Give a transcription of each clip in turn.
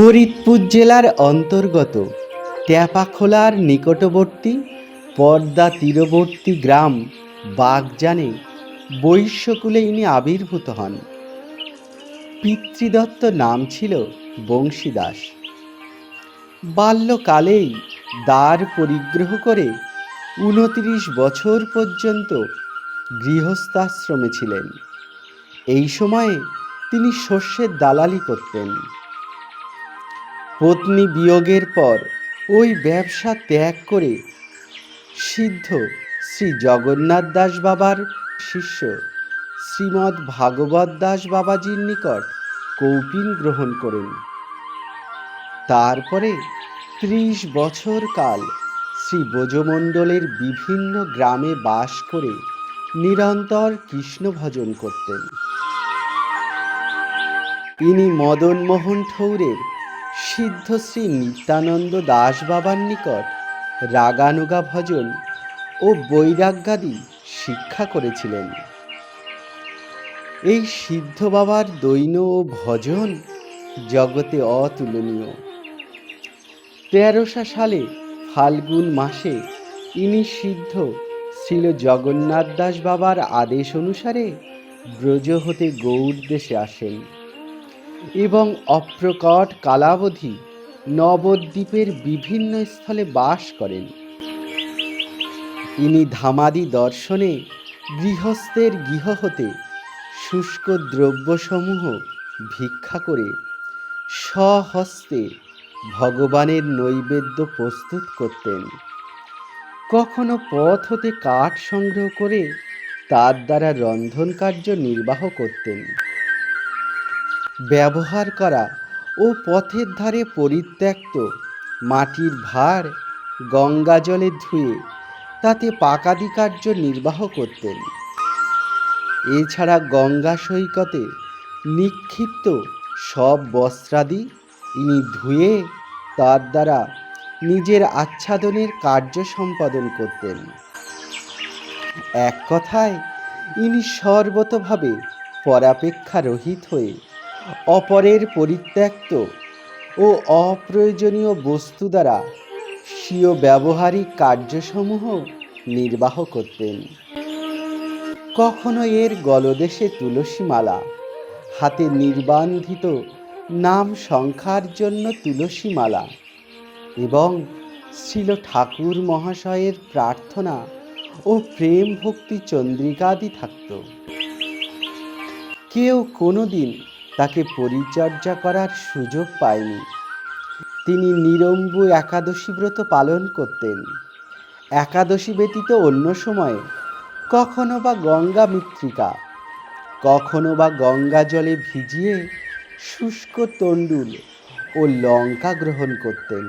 ফরিদপুর জেলার অন্তর্গত ট্যাপাখোলার নিকটবর্তী পর্দা তীরবর্তী গ্রাম বাগজানে বৈশ্যকুলে ইনি আবির্ভূত হন। পিতৃদত্ত নাম ছিল বংশীদাস। বাল্যকালেই দ্বার পরিগ্রহ করে উনত্রিশ বছর পর্যন্ত গৃহস্থাশ্রমে ছিলেন। এই সময়ে তিনি শস্যের দালালি করতেন। পত্নী বিয়োগের পর ওই ব্যবসা ত্যাগ করে সিদ্ধ শ্রী জগন্নাথ দাস বাবার শিষ্য শ্রীমৎ ভাগবত দাস বাবাজির নিকট কৌপিন গ্রহণ করেন। তারপরে ত্রিশ বছর কাল শ্রী ব্রজমণ্ডলের বিভিন্ন গ্রামে বাস করে নিরন্তর কৃষ্ণ ভজন করতেন। ইনি মদনমোহন ঠৌরের সিদ্ধ শ্রী নিত্যানন্দ দাস বাবার নিকট রাগানুগা ভজন ও বৈরাগ্যাদি শিক্ষা করেছিলেন। এই সিদ্ধ বাবার দৈন ও ভজন জগতে অতুলনীয়। তেরোশা সালে ফাল্গুন মাসে ইনি সিদ্ধ শ্রীল জগন্নাথ দাস বাবার আদেশ অনুসারে ব্রজ হতে গৌড় দেশে আসেন। এবং অপ্রকট কালাবধি নবদ্বীপের বিভিন্ন স্থলে বাস করেন। ইনি ধামাদি দর্শনে গৃহস্থের গৃহ হতে শুষ্ক দ্রব্যসমূহ ভিক্ষা করে স্বহস্তে ভগবানের নৈবেদ্য প্রস্তুত করতেন। কখনো পথ হতে কাঠ সংগ্রহ করে তার দ্বারা রন্ধন কার্য নির্বাহ করতেন। ব্যবহার করা ও পথের ধারে পরিত্যক্ত মাটির ভার গঙ্গা জলে ধুয়ে তাতে পাকাদি কার্য নির্বাহ করতেন। এছাড়া গঙ্গা সৈকতে নিক্ষিপ্ত সব বস্ত্রাদি ইনি ধুয়ে তার দ্বারা নিজের আচ্ছাদনের কার্য সম্পাদন করতেন। এক কথায়, ইনি সর্বতভাবে পরাপেক্ষা রহিত হয়ে অপরের পরিত্যক্ত ও অপ্রয়োজনীয় বস্তু দ্বারা স্বীয় ব্যবহারিক কার্যসমূহ নির্বাহ করতেন। কখনো এর গলদেশে তুলসী মালা হাতে নির্বান্ধিত নাম সংখ্যার জন্য তুলসী মালা এবং ছিল ঠাকুর মহাশয়ের প্রার্থনা ও প্রেম ভক্তি চন্দ্রিকাদি থাকত। কেউ কোনোদিন তাকে পরিচর্যা করার সুযোগ পায়নি। তিনি নিরম্বু একাদশী ব্রত পালন করতেন। একাদশী ব্যতীত অন্য সময়ে কখনো বা গঙ্গা মৃত্তিকা, কখনো বা গঙ্গা জলে ভিজিয়ে শুষ্ক তণ্ডুল ও লঙ্কা গ্রহণ করতেন।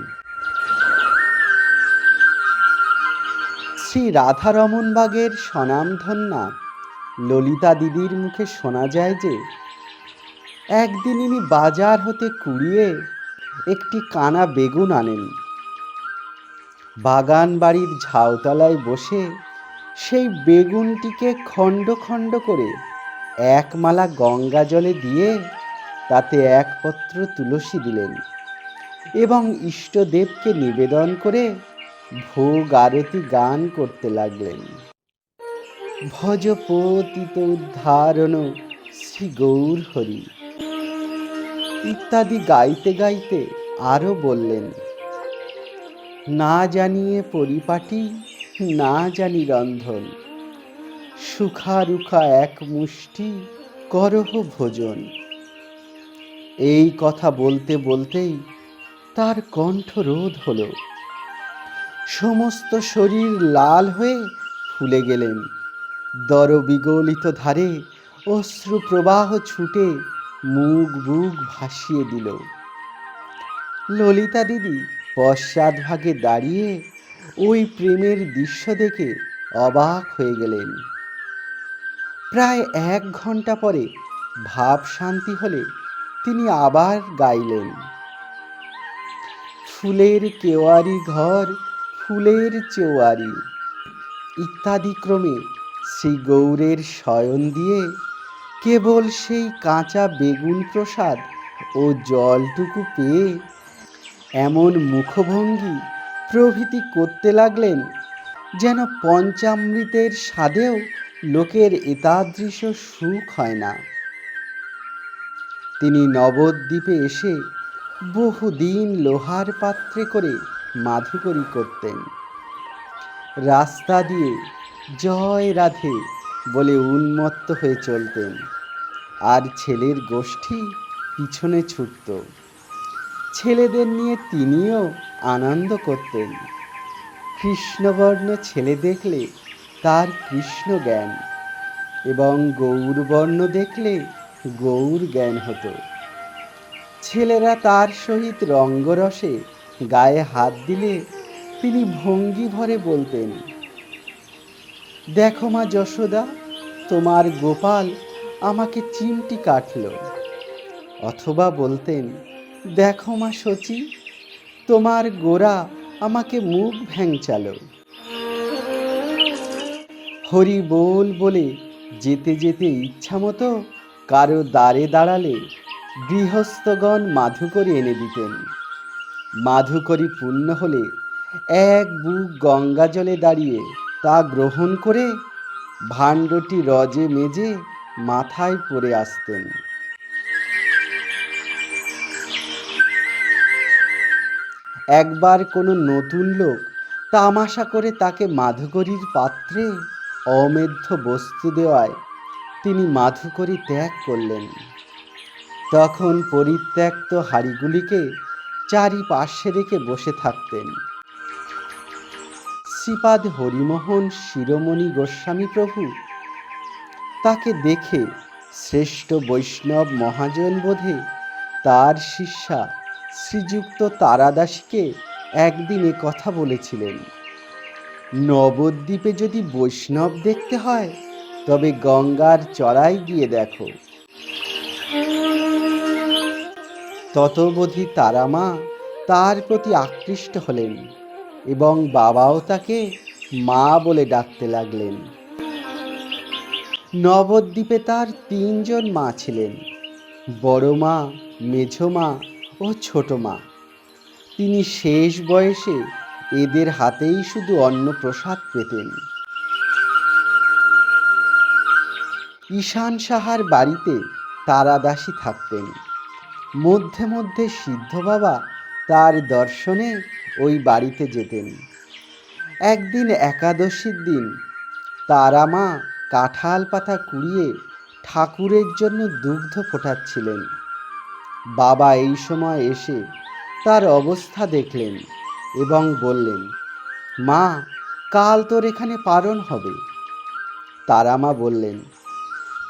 শ্রী রাধারমন বাগের স্বনামধন্যা ললিতা দিদির মুখে শোনা যায় যে একদিন ইনি বাজার হতে কুড়িয়ে একটি কানা বেগুন আনেন। বাগান বাড়ির ঝাউতলায় বসে সেই বেগুনটিকে খণ্ড খণ্ড করে এক মালা গঙ্গা জলে দিয়ে তাতে এক পত্র তুলসী দিলেন এবং ইষ্টদেবকে নিবেদন করে ভোগ আরতি গান করতে লাগলেন। ভজপতিত উদ্ধারণ শ্রী গৌর হরি ইত্যাদি গাইতে গাইতে আরও বললেন, না জানিয়ে পরিপাটি, না জানি রন্ধন। সুখা রুখা এক মুষ্টি, করহ ভোজন। এই কথা বলতে বলতেই তার কণ্ঠ রোধ হল। সমস্ত শরীর লাল হয়ে ফুলে গেলেন। দর বিগলিত ধারে অশ্রু প্রবাহ ছুটে মুখ বুক ভাসিয়ে দিল। ললিতা দিদি পশ্চাৎভাগে দাঁড়িয়ে ওই প্রেমের দৃশ্য দেখে অবাক হয়ে গেলেন। প্রায় এক ঘণ্টা পরে ভাব শান্তি হলে তিনি আবার গাইলেন। ফুলের কেওয়ারি ঘর, ফুলের চেওয়ারি ইত্যাদি ক্রমে শ্রী গৌরের শয়ন দিয়ে কেবল সেই কাঁচা বেগুন প্রসাদ ও জলটুকু পেয়ে এমন মুখভঙ্গি প্রভৃতি করতে লাগলেন যেন পঞ্চামৃতের স্বাদেও লোকের এতাদৃশ সুখ হয় না। তিনি নবদ্বীপে এসে বহুদিন লোহার পাত্রে করে মাধুকরী করতেন। রাস্তা দিয়ে জয় রাধে বলে উন্মত্ত হয়ে চলতেন। আর ছেলের গোষ্ঠী পিছনে ছুটত। ছেলেদের নিয়ে তিনিও আনন্দ করতেন। কৃষ্ণবর্ণ ছেলে দেখলে তার কৃষ্ণ জ্ঞান এবং গৌরবর্ণ দেখলে গৌর জ্ঞান হতো। ছেলেরা তার সহিত রঙ্গরসে গায়ে হাত দিলে তিনি ভঙ্গি ভরে বলতেন দেখো মা যশোদা, তোমার গোপাল আমাকে চিমটি কাটল। অথবা বলতেন, দেখো মা শচী, তোমার গোরা আমাকে মুখ ভ্যাংচালো হরি বল বলে যেতে যেতে ইচ্ছা মতো কারও দ্বারে দাঁড়ালে গৃহস্থগণ মাধুকরী এনে দিতেন। মাধুকরী পূর্ণ হলে এক বুক গঙ্গা জলে দাঁড়িয়ে তা গ্রহণ করে ভাণ্ডটি রজে মেজে মাথায় পরে আসতেন। একবার কোনো নতুন লোক তামাশা করে তাকে মাধুকরীর পাত্রে অমেধ্য বস্তু দেওয়ায় তিনি মাধুকরী ত্যাগ করলেন। তখন পরিত্যক্ত হাড়িগুলিকে চারিপাশে রেখে বসে থাকতেন। শ্রীপাদ হরিমোহন শিরোমণি গোস্বামী প্রভু। তাকে দেখে শ্রেষ্ঠ বৈষ্ণব মহাজন বোধে তার শিষ্যা শ্রীযুক্ত তারাদাসীকে একদিনে কথা বলেছিলেন, নবদ্বীপে যদি বৈষ্ণব দেখতে হয়, তবে গঙ্গার চড়াই গিয়ে দেখো। ততবধি তারামা তার প্রতি আকৃষ্ট হলেন। এবং বাবাও তাকে মা বলে ডাকতে লাগলেন। নবদ্বীপে তার তিনজন মা ছিলেন, বড় মা, মেঝো মা ও ছোট মা। তিনি শেষ বয়সে এদের হাতেই শুধু অন্ন প্রসাদ পেতেন। ঈশান সাহার বাড়িতে তারাদাসী থাকতেন। মধ্যে মধ্যে সিদ্ধ বাবা তার দর্শনে ওই বাড়িতে যেতেন। একদিন একাদশীর দিন তারা মা কাঁঠাল পাতা কুড়িয়ে ঠাকুরের জন্য দুগ্ধ ফোটাচ্ছিলেন। বাবা এই সময় এসে তার অবস্থা দেখলেন এবং বললেন, মা, কাল তোর এখানে পারণ হবে। তারা মা বললেন,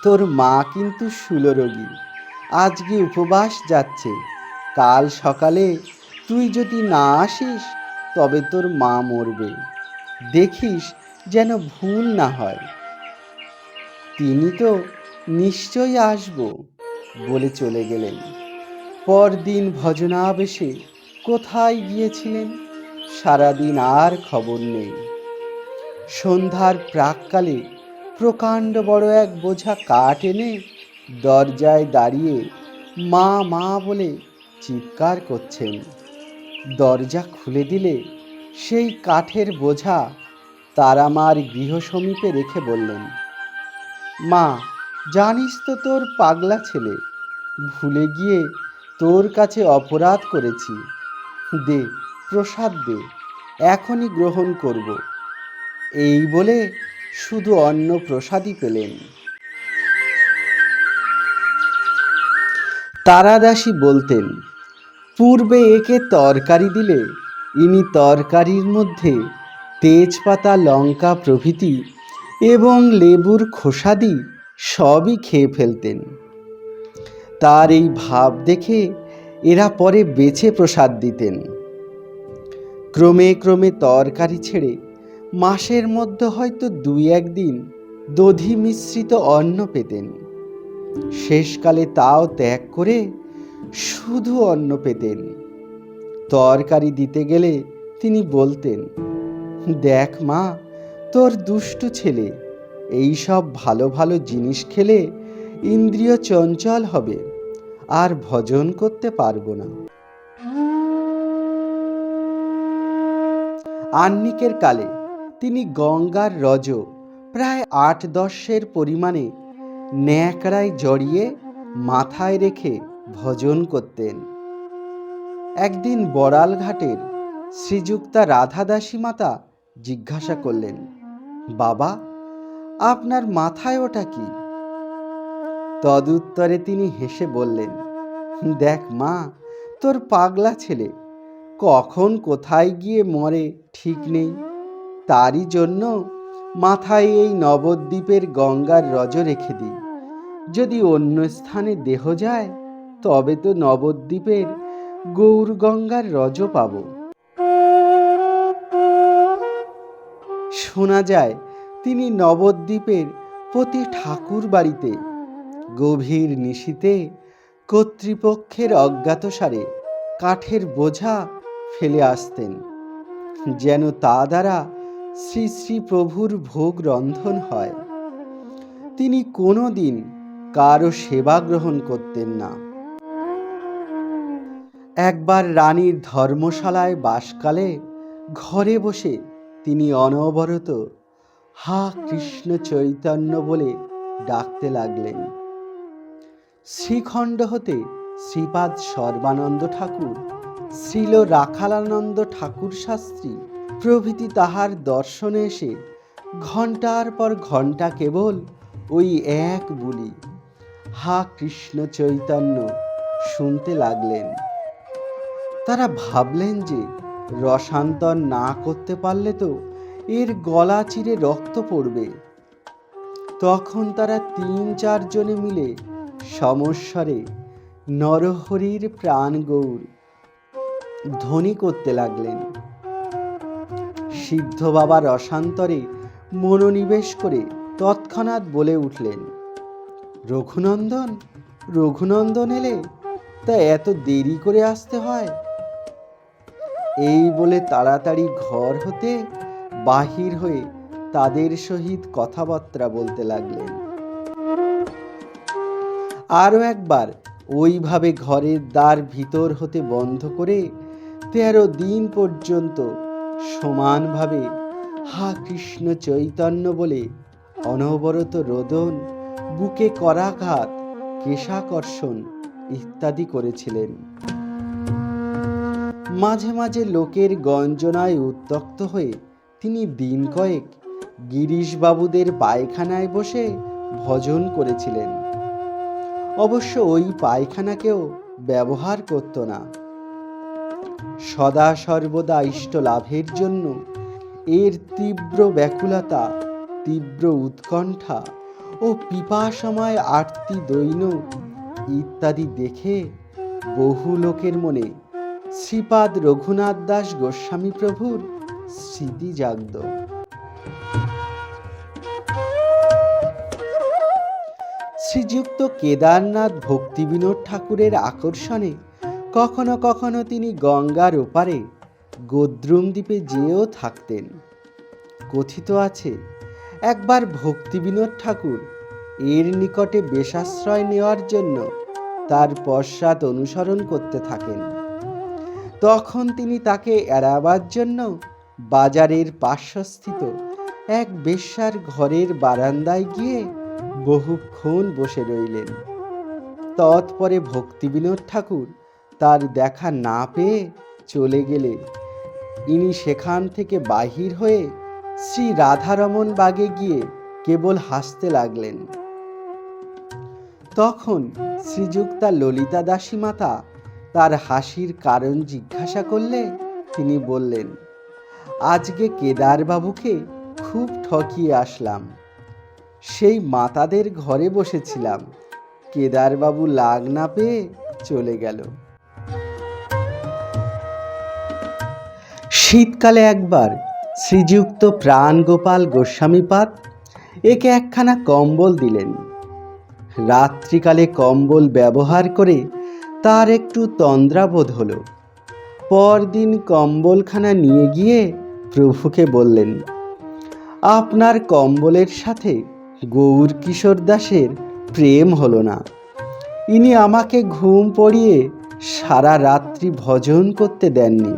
তোর মা কিন্তু সুলরোগী। আজকে উপবাস যাচ্ছে। কাল সকালে তুই যদি না আসিস, তবে তোর মা মরবে। দেখিস যেন ভুল না হয়। তিনি তো নিশ্চয়ই আসব বলে চলে গেলেন। পরদিন ভজনাবেশে কোথায় গিয়েছিলেন সারাদিন আর খবর নেই। সন্ধ্যার প্রাককালে প্রকাণ্ড বড় এক বোঝা কাঠ এনে দরজায় দাঁড়িয়ে মা মা বলে চিৎকার করছেন। দরজা খুলে দিলে সেই কাঠের বোঝা তারা মার গৃহ সমীপে রেখে বললেন, মা, জানিস তো তোর পাগলা ছেলে, ভুলে গিয়ে তোর কাছে অপরাধ করেছি। দে, প্রসাদ দে, এখনই গ্রহণ করব। এই বলে শুধু অন্ন প্রসাদই পেলেন। তারাদাসী বলতেন পূর্বে একে তরকারি দিলে, ইনি তরকারির মধ্যে তেজপাতা, লঙ্কা প্রভৃতি এবং লেবুর খোসাদি সবই খেয়ে ফেলতেন। তার এই ভাব দেখে এরা পরে বেছে প্রসাদ দিতেন। ক্রমে ক্রমে তরকারি ছেড়ে মাসের মধ্যে হয়তো দুই একদিন দধি মিশ্রিত অন্ন পেতেন। শেষকালে তাও ত্যাগ করে শুধু অন্ন পেতেন। তরকারি দিতে গেলে তিনি বলতেন, দেখ মা, তোর দুষ্টু ছেলে, এই সব ভালো ভালো জিনিস খেলে ইন্দ্রিয় চঞ্চল হবে, আর ভজন করতে পারব না। আন্নিকের কালে তিনি গঙ্গার রজ প্রায় আট দশের পরিমাণে ন্যাকড়ায় জড়িয়ে মাথায় রেখে ভজন করতেন। একদিন বড়াল ঘাটের শ্রীযুক্তা রাধাদাসী মাতা জিজ্ঞাসা করলেন, বাবা, আপনার মাথায় ওটা কি? তদুত্তরে তিনি হেসে বললেন, দেখ মা, তোর পাগলা ছেলে, কখন কোথায় গিয়ে মরে ঠিক নেই। তারই জন্য মাথায় এই নবদ্বীপের গঙ্গার রজ রেখে দিই। যদি অন্য স্থানে দেহ যায় তবে তো নবদ্বীপের গৌর গঙ্গার রজ পাব। শোনা যায়, তিনি নবদ্বীপের প্রতি ঠাকুর বাড়িতে, গভীর নিশীতে কর্তৃপক্ষের অজ্ঞাতসারে কাঠের বোঝা ফেলে আসতেন, যেন তা দ্বারা শ্রী শ্রী প্রভুর ভোগ রন্ধন হয়। তিনি কোনো দিন কারও সেবা গ্রহণ করতেন না। একবার রানীর ধর্মশালায় বাসকালে ঘরে বসে তিনি অনবরত, হা, কৃষ্ণ চৈতন্য বলে ডাকতে লাগলেন। শ্রীখণ্ড হতে শ্রীপাদ সর্বানন্দ ঠাকুর, শ্রীল রাখালানন্দ ঠাকুর শাস্ত্রী প্রভৃতি তাহার দর্শনে এসে ঘণ্টার পর ঘণ্টা কেবল ওই এক বুলি, হা, কৃষ্ণ চৈতন্য শুনতে লাগলেন। তারা ভাবলেন যে রসান্তর না করতে পারলে তো এর গলা চিরে রক্ত পড়বে। তখন তারা তিন চারজনে মিলে সমস্বরে নরহরির প্রাণ গৌর ধ্বনি করতে লাগলেন। সিদ্ধ বাবা রসান্তরে মনোনিবেশ করে তৎক্ষণাৎ বলে উঠলেন, রঘুনন্দন রঘুনন্দন এলে তা এত দেরি করে আসতে হয়? এই বলে তাড়াতাড়ি ঘর হতে বাহির হয়ে তাদের সহিত কথাবার্তা বলতে লাগলেন। আরও একবার ওইভাবে ঘরের দ্বার ভিতর হতে বন্ধ করে তেরো দিন পর্যন্ত সমানভাবে হা কৃষ্ণ চৈতন্য বলে অনবরত রোদন, বুকে করাঘাত, কেশাকর্ষণ ইত্যাদি করেছিলেন। মাঝে মাঝে লোকের গঞ্জনায় উত্তক্ত হয়ে তিনি দিন কয়েক গিরিশবাবুদের পায়খানায় বসে ভজন করেছিলেন। অবশ্য ওই পায়খানাকেও ব্যবহার করত না। সদা সর্বদা ইষ্ট লাভের জন্য এর তীব্র ব্যাকুলতা, তীব্র উৎকণ্ঠা ও পিপাসময় আরতি দৈন ইত্যাদি দেখে বহু লোকের মনে শ্রীপাদ রঘুনাথ দাস গোস্বামী প্রভুর স্মৃতি জাগত। শ্রীযুক্ত কেদারনাথ ভক্তিবিনোদ ঠাকুরের আকর্ষণে কখনো কখনো তিনি গঙ্গার ওপারে গোদ্রুম দ্বীপে যেয়েও থাকতেন। কথিত আছে, একবার ভক্তিবিনোদ ঠাকুর এর নিকটে বেশাশ্রয় নেওয়ার জন্য তার পশ্চাৎ অনুসরণ করতে থাকেন। তখন তিনি তাকে এড়াবার জন্য বাজারের পার্শ্বস্থিত এক বেশ্যার ঘরের বারান্দায় গিয়ে বহুক্ষণ বসে রইলেন। তৎপরে ভক্তিবিনোদ ঠাকুর তার দেখা না পেয়ে চলে গেলে ইনি সেখান থেকে বাহির হয়ে শ্রী রাধারমন বাগে গিয়ে কেবল হাসতে লাগলেন। তখন শ্রীযুক্তা ললিতা দাসী মাতা তার হাসির কারণ জিজ্ঞাসা করলে তিনি বললেন, আজকে কেদারবাবুকে খুব ঠকিয়ে আসলাম। সেই মাতাদের ঘরে বসেছিলাম। কেদারবাবু লাগ না পেয়ে চলে গেল। শীতকালে একবার শ্রীযুক্ত প্রাণগোপাল গোস্বামীপাদ একে একখানা কম্বল দিলেন। রাত্রিকালে কম্বল ব্যবহার করে তার একটু তন্দ্রাবোধ হলো। পরদিন কম্বলখানা নিয়ে গিয়ে প্রভুকে বললেন, আপনার কম্বলের সাথে গৌর কিশোর দাসের প্রেম হলো না। ইনি আমাকে ঘুম পড়িয়ে সারা রাত্রি ভজন করতে দেননি।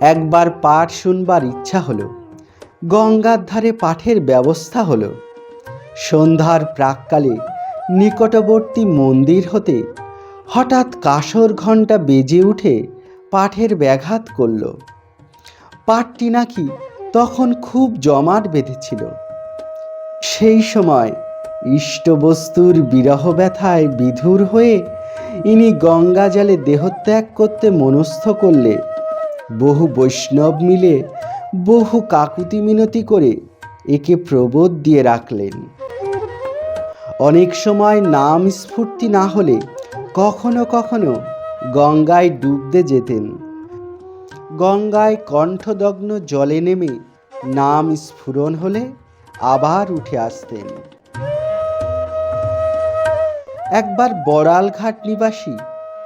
একবার পাঠ শুনবার ইচ্ছা হলো। গঙ্গার ধারে পাঠের ব্যবস্থা হলো। সন্ধ্যার প্রাককালে নিকটবর্তী মন্দির হতে হঠাৎ কাসর ঘণ্টা বেজে উঠে পাঠের ব্যাঘাত করল। পাঠটি নাকি তখন খুব জমাট বেঁধেছিল। সেই সময় ইষ্টবস্তুর বিরহ ব্যথায় বিধুর হয়ে ইনি গঙ্গা জলে দেহত্যাগ করতে মনস্থ করলে বহু বৈষ্ণব মিলে বহু কাকুতি মিনতি করে একে প্রবোধ দিয়ে রাখলেন। অনেক সময় নাম স্ফূর্তি না হলে কখনো কখনো গঙ্গায় ডুবতে যেতেন। গঙ্গায় কণ্ঠদগ্ন জলে নেমে নাম স্ফুরণ হলে আবার উঠে আসতেন। একবার বড়ালঘাট নিবাসী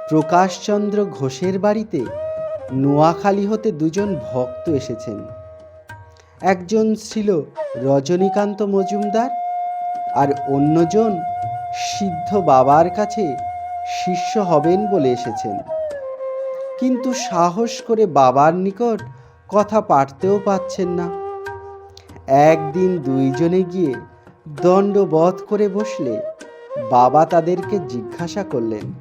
প্রকাশচন্দ্র ঘোষের বাড়িতে নোয়াখালী হতে দুজন ভক্ত এসেছেন। একজন ছিল রজনীকান্ত মজুমদার আর অন্যজন সিদ্ধ বাবার কাছে শিষ্য হবেন বলে এসেছেন। কিন্তু সাহস করে বাবার নিকট কথা পারতেও পাচ্ছেন না। একদিন দুইজনে গিয়ে দণ্ডবধ করে বসলে বাবা তাদেরকে জিজ্ঞাসা করলেন,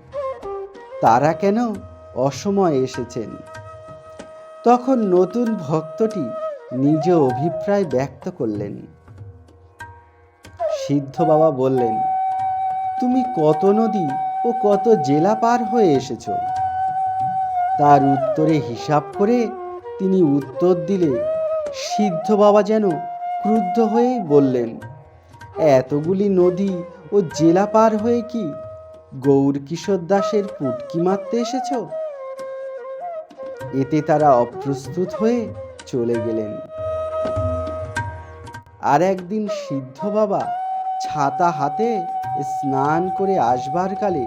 তারা কেন অসময়ে এসেছেন? তখন নতুন ভক্তটি নিজ অভিপ্রায় ব্যক্ত করলেন। সিদ্ধ বাবা বললেন, তুমি কত নদী ও কত জেলা পার হয়ে এসেছ? তার উত্তরে হিসাব করে তিনি উত্তর দিলে, সিদ্ধ বাবা যেন ক্রুদ্ধ হয়েই বললেন, এতগুলি নদী ও জেলা পার হয়ে কি গৌর কিশোর দাসের পুটকি মারতে এসেছ? এতে তারা অপ্রস্তুত হয়ে চলে গেলেন। আর একদিন সিদ্ধ বাবা ছাতা হাতে স্নান করে আসবার কালে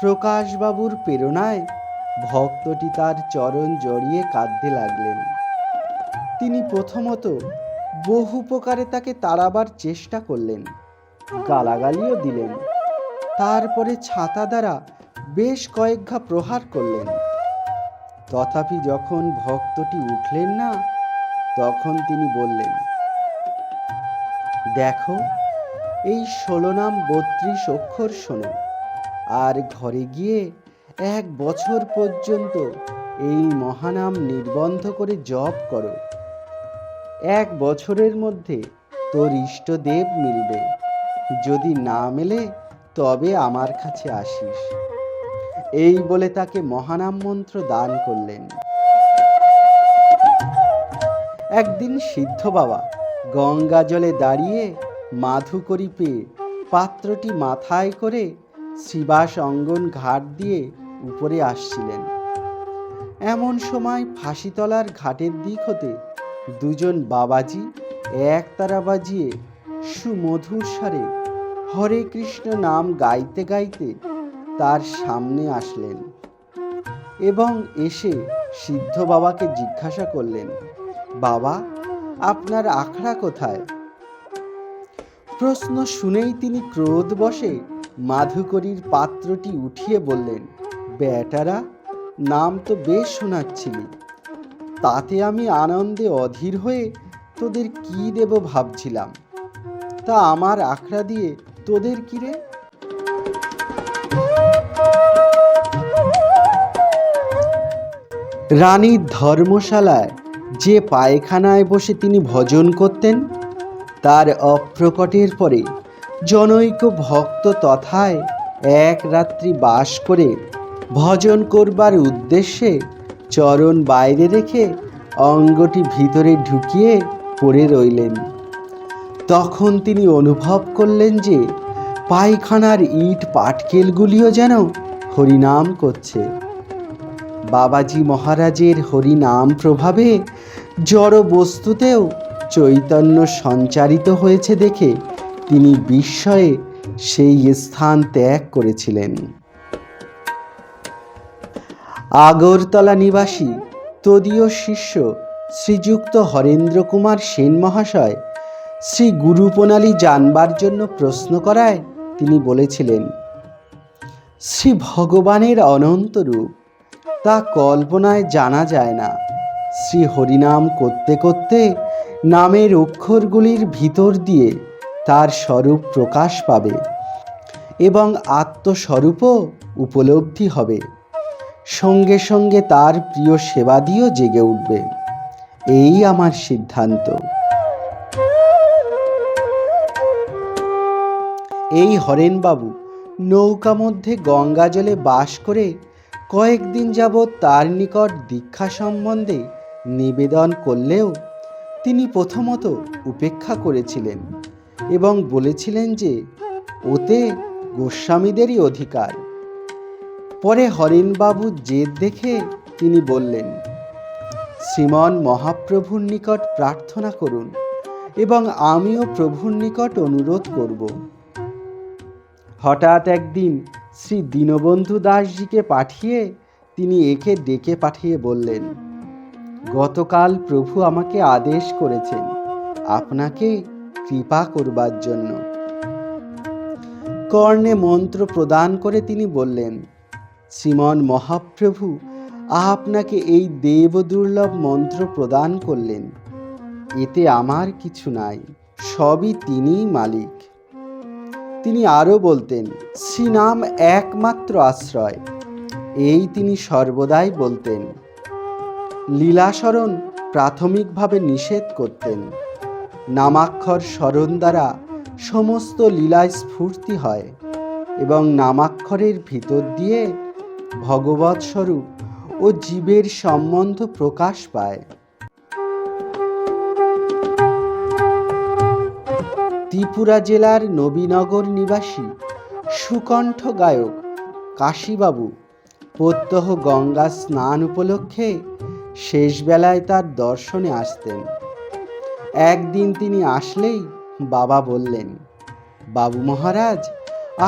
প্রকাশবাবুর প্রেরণায় ভক্তটি তার চরণ জড়িয়ে কাঁদতে লাগলেন। তিনি প্রথমত বহু প্রকারে তাকে তাড়াবার চেষ্টা করলেন, গালাগালিও দিলেন। তারপরে ছাতা দ্বারা বেশ কয়েক ঘা প্রহার করলেন। তথাপি যখন ভক্তটি উঠলেন না, তখন তিনি বললেন, দেখো এই ষোলো নাম বত্রিশ অক্ষর শোনো আর ঘরে গিয়ে এক বছর পর্যন্ত এই মহানাম নির্বন্ধ করে জপ করো। এক বছরের মধ্যে তোর ইষ্টদেব মিলবে। যদি না মেলে, তবে আমার কাছে আসিস। এই বলে তাকে মহানাম মন্ত্র দান করলেন। একদিন সিদ্ধ বাবা গঙ্গা জলে দাঁড়িয়ে মাধুকরি পেয়ে পাত্রটি মাথায় করে শ্রীবাস অঙ্গন ঘাট দিয়ে উপরে আসছিলেন। এমন সময় ফাঁসিতলার ঘাটের দিক হতে দুজন বাবাজি একতারা বাজিয়ে সুমধুর স্বরে হরে কৃষ্ণ নাম গাইতে গাইতে তার সামনে আসলেন এবং এসে সিদ্ধ বাবাকে জিজ্ঞাসা করলেন, বাবা, আপনার আখড়া কোথায়? প্রশ্ন শুনেই তিনি ক্রোধ বসে মাধুকরীর পাত্রটি উঠিয়ে বললেন, বেটারা, নাম তো বেশ শোনাচ্ছিলি। তাতে আমি আনন্দে অধীর হয়ে তোদের কি দেব ভাবছিলাম? তা আমার আখড়া দিয়ে তোদের কি রে? রানীর ধর্মশালায় যে পায়খানায় বসে তিনি ভজন করতেন তার অপ্রকটের পরে জনৈক ভক্ত তথায় এক রাত্রি বাস করে ভজন করবার উদ্দেশ্যে চরণ বাইরে রেখে অঙ্গটি ভিতরে ঢুকিয়ে পড়ে রইলেন। তখন তিনি অনুভব করলেন যে পায়খানার ইট পাটকেলগুলিও যেন হরিনাম করছে। বাবাজি মহারাজের হরিনাম প্রভাবে জড় বস্তুতেও চৈতন্য সঞ্চারিত হয়েছে দেখে তিনি বিস্ময়ে সেই স্থান ত্যাগ করেছিলেন। আগরতলা নিবাসী তদীয় শিষ্য শ্রীযুক্ত হরেন্দ্র কুমার সেন মহাশয় শ্রী গুরুপ্রণালী জানবার জন্য প্রশ্ন করায় তিনি বলেছিলেন, শ্রী ভগবানের অনন্ত রূপ, তা কল্পনায় জানা যায় না। শ্রী হরিনাম করতে করতে নামের অক্ষরগুলির ভিতর দিয়ে তার স্বরূপ প্রকাশ পাবে এবং আত্মস্বরূপও উপলব্ধি হবে। সঙ্গে সঙ্গে তার প্রিয় সেবাদিও জেগে উঠবে। এই আমার সিদ্ধান্ত। এই হরেনবাবু নৌকা মধ্যে গঙ্গা জলে বাস করে কয়েকদিন যাবৎ তার নিকট দীক্ষা সম্বন্ধে নিবেদন করলেও তিনি প্রথমত উপেক্ষা করেছিলেন এবং বলেছিলেন যে, ওতে গোস্বামীদেরই অধিকার। পরে হরেনবাবু জেদ দেখে তিনি বললেন, শ্রীমন মহাপ্রভুর নিকট প্রার্থনা করুন এবং আমিও প্রভুর নিকট অনুরোধ করব। হঠাৎ একদিন শ্রী দীনবন্ধু দাসজিকে পাঠিয়ে তিনি একে ডেকে পাঠিয়ে বললেন গতকাল প্রভু আমাকে আদেশ করেছেন আপনাকে কৃপা করবার জন্য। কর্ণে মন্ত্র প্রদান করে তিনি বললেন, শ্রীমন মহাপ্রভু, আপনাকে এই দেব দুর্লভ মন্ত্র প্রদান করলেন। এতে আমার কিছু নাই, সবই তিনিই মালিক। তিনি আরও বলতেন, শ্রীনাম একমাত্র আশ্রয়। এই তিনি সর্বদাই বলতেন। লীলাসরণ প্রাথমিকভাবে নিষেধ করতেন। নামাক্ষর স্মরণ দ্বারা সমস্ত লীলায় স্ফূর্তি হয় এবং নামাক্ষরের ভিতর দিয়ে ভগবৎ স্বরূপ ও জীবের সম্বন্ধ প্রকাশ পায়। ত্রিপুরা জেলার নবীনগর নিবাসী সুকণ্ঠ গায়ক কাশীবাবু প্রত্যহ গঙ্গা স্নান উপলক্ষে শেষবেলায় তার দর্শনে আসতেন। একদিন তিনি আসলেই বাবা বললেন, বাবু মহারাজ,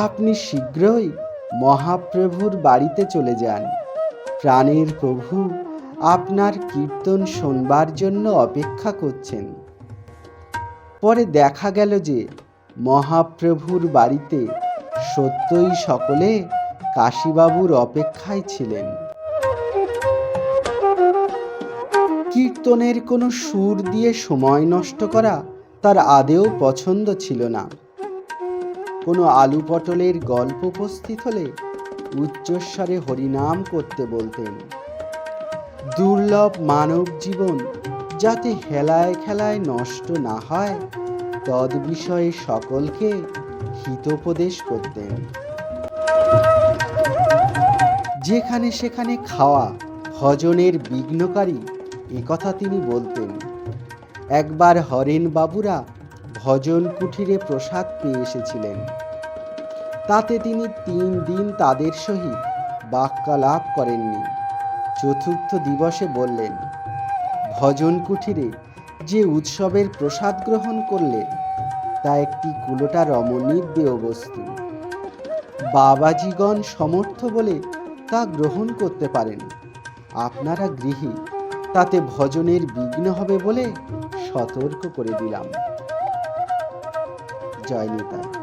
আপনি শীঘ্রই মহাপ্রভুর বাড়িতে চলে যান। প্রাণের প্রভু আপনার কীর্তন শোনবার জন্য অপেক্ষা করছেন। পরে দেখা গেল যে মহাপ্রভুর বাড়িতে সত্যই সকলে কাশীবাবুর অপেক্ষায় ছিলেন। কীর্তনের কোনো সুর দিয়ে সময় নষ্ট করা তার আদেও পছন্দ ছিল না। কোনো আলু পটলের গল্প উপস্থিত হলে উচ্চস্বরে হরিনাম করতে বলতেন। দুর্লভ মানব জীবন যাতে হেলায় খেলায় নষ্ট না হয়, তদ বিষয়ে সকলকে হিতোপদেশ করতেন। যেখানে সেখানে খাওয়া ভজনের বিঘ্নকারী একথা তিনি বলতেন, একবার হরেন বাবুরা ভজন কুঠিরে প্রসাদ পেয়ে এসেছিলেন। তাতে তিনি তিন দিন তাদের সহিত বাক্যালাপ করেননি। চতুর্থ দিবসে বললেন, ভজন কুঠিরে যে উৎসবের প্রসাদ গ্রহণ করলে, তা একটি কুলোটা রমণীর দেহ বস্তু। বাবাজিগণ সমর্থ বলে তা গ্রহণ করতে পারেন। আপনারা গৃহী তাতে ভজনের বিঘ্ন হবে বলে সতর্ক করে দিলাম। জয় নিতাই